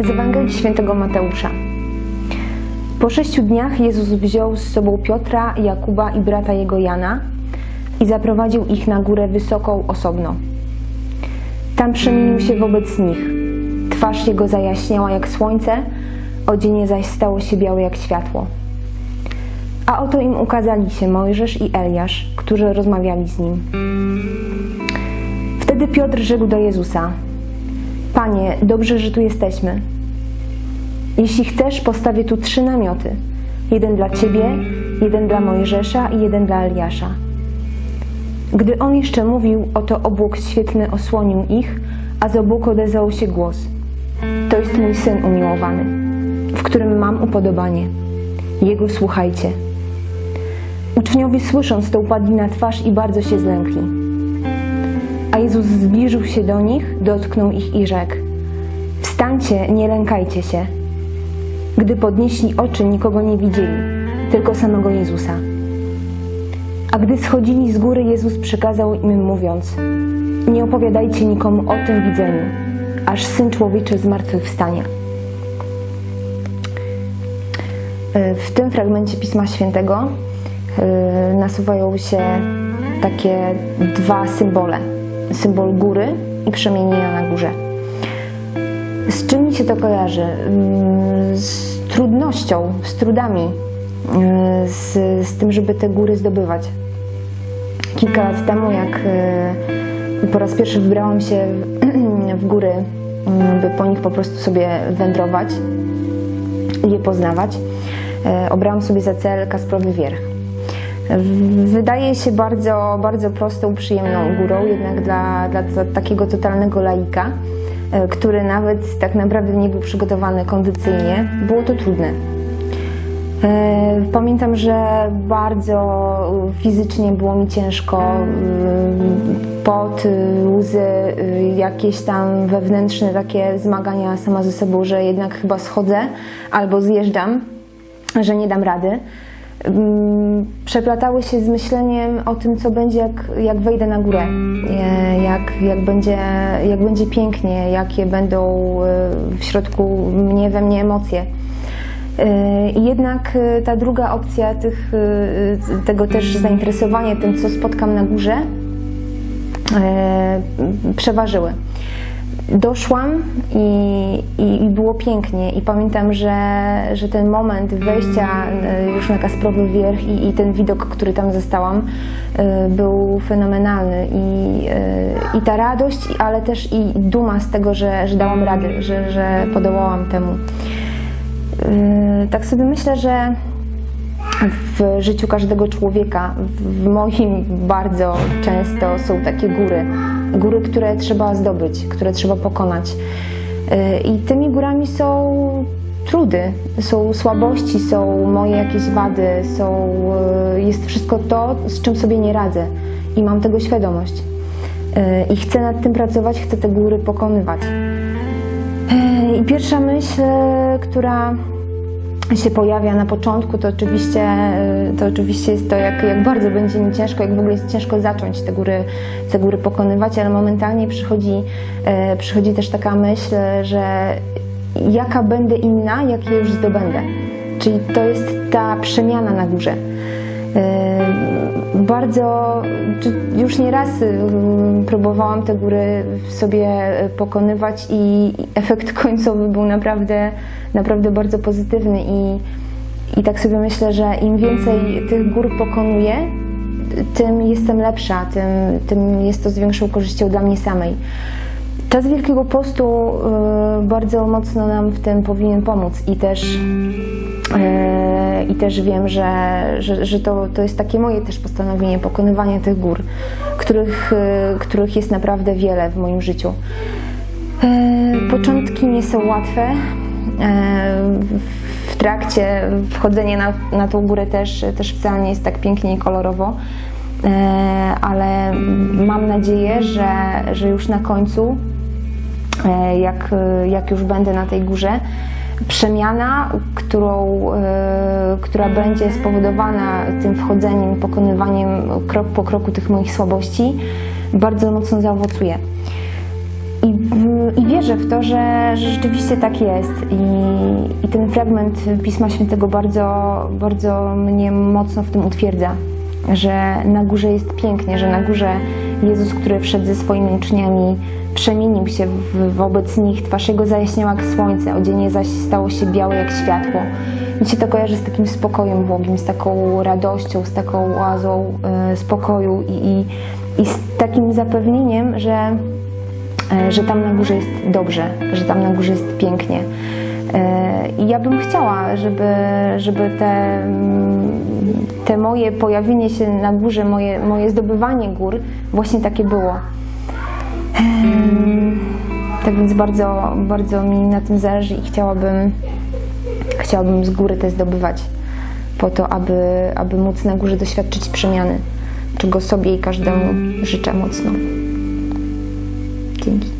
Z Ewangelii Świętego Mateusza. Po sześciu dniach Jezus wziął z sobą Piotra, Jakuba i brata jego Jana i zaprowadził ich na górę wysoką osobno. Tam przemienił się wobec nich. Twarz jego zajaśniała jak słońce, odzienie zaś stało się białe jak światło. A oto im ukazali się Mojżesz i Eliasz, którzy rozmawiali z nim. Wtedy Piotr rzekł do Jezusa: Panie, dobrze, że tu jesteśmy. Jeśli chcesz, postawię tu trzy namioty: jeden dla ciebie, jeden dla Mojżesza i jeden dla Eliasza. Gdy on jeszcze mówił, oto obłok świetlny osłonił ich, a z obłoku odezwał się głos: To jest mój syn umiłowany, w którym mam upodobanie. Jego słuchajcie. Uczniowie słysząc to upadli na twarz i bardzo się zlękli. A Jezus zbliżył się do nich, dotknął ich i rzekł: Wstańcie, nie lękajcie się. Gdy podnieśli oczy, nikogo nie widzieli, tylko samego Jezusa. A gdy schodzili z góry, Jezus przykazał im mówiąc: Nie opowiadajcie nikomu o tym widzeniu, aż syn człowieczy zmartwychwstanie. W tym fragmencie Pisma Świętego y, nasuwają się takie dwa symbole: symbol góry i przemienienia na górze. Z czym mi się to kojarzy? Mm, Z trudnością, z trudami, y, z, z tym, żeby te góry zdobywać. Kilka lat temu, jak y, po raz pierwszy wybrałam się w góry, y, by po nich po prostu sobie wędrować i je poznawać, y, obrałam sobie za cel Kasprowy Wierch. Wydaje się bardzo, bardzo prostą, przyjemną górą, jednak dla, dla ta- takiego totalnego laika, e, który nawet tak naprawdę nie był przygotowany kondycyjnie, było to trudne. E, Pamiętam, że bardzo fizycznie było mi ciężko, y, pot, łzy, jakieś tam wewnętrzne takie zmagania sama ze sobą, że jednak chyba schodzę albo zjeżdżam, że nie dam rady. Mm, Przeplatały się z myśleniem o tym, co będzie, jak, jak wejdę na górę, jak, jak, będzie, jak będzie pięknie, jakie będą e, w środku mnie, we mnie emocje. E, I jednak e, ta druga opcja tych, tego też zainteresowania tym, co spotkam na górze, przeważyły. Doszłam i, i, i było pięknie. I pamiętam, że, że ten moment wejścia e, już na Kasprowy Wierch i, i ten widok, który tam zastałam, e, był fenomenalny. I, e, i ta radość, ale też i duma z tego, że, że dałam radę, że, że podołałam temu. Tak sobie myślę, że w życiu każdego człowieka, w moim bardzo często są takie góry. Góry, które trzeba zdobyć, które trzeba pokonać. Yy, I tymi górami są trudy, są słabości, są moje jakieś wady, są, yy, jest wszystko to, z czym sobie nie radzę. I mam tego świadomość. Yy, I chcę nad tym pracować, chcę te góry pokonywać. I pierwsza myśl, która się pojawia na początku, to oczywiście, y, to oczywiście jest to, jak, jak bardzo będzie mi ciężko, jak w ogóle jest ciężko zacząć te góry, te góry pokonywać, ale momentalnie przychodzi, e, przychodzi też taka myśl, że jaka będę inna, jak je już zdobędę. Czyli to jest ta przemiana na górze. E, Bardzo, już nie raz y, próbowałam te góry sobie pokonywać i efekt końcowy był naprawdę, naprawdę bardzo pozytywny i, i tak sobie myślę, że im więcej tych gór pokonuję, tym jestem lepsza, tym, tym jest to z większą korzyścią dla mnie samej. Czas Wielkiego Postu bardzo mocno nam w tym powinien pomóc i też, i też wiem, że, że, że to, to jest takie moje też postanowienie pokonywania tych gór, których, y, których jest naprawdę wiele w moim życiu. Y, Początki nie są łatwe. Y, W trakcie wchodzenia na, na tą górę też, też wcale nie jest tak pięknie i kolorowo, Y, ale mam nadzieję, że, że już na końcu e, jak, jak już będę na tej górze. Przemiana, którą, e, która będzie spowodowana tym wchodzeniem, pokonywaniem krok po kroku tych moich słabości, bardzo mocno zaowocuje. I, I wierzę w to, że, że rzeczywiście tak jest. I, I ten fragment Pisma Świętego bardzo, bardzo mnie mocno w tym utwierdza, że na górze jest pięknie, że na górze Jezus, który wszedł ze swoimi uczniami, przemienił się w, wobec nich, twarz jego zajaśniała jak słońce, odzienie zaś stało się białe jak światło. Mi się to kojarzy z takim spokojem błogim, z taką radością, z taką oazą e, spokoju i, i, i z takim zapewnieniem, że e, że tam na górze jest dobrze, że tam na górze jest pięknie. E, I ja bym chciała, żeby, żeby te, te moje pojawienie się na górze, moje, moje zdobywanie gór właśnie takie było. Tak więc bardzo, bardzo mi na tym zależy i chciałabym, chciałabym z góry te zdobywać po to, aby, aby móc na górze doświadczyć przemiany, czego sobie i każdemu życzę mocno. Dzięki.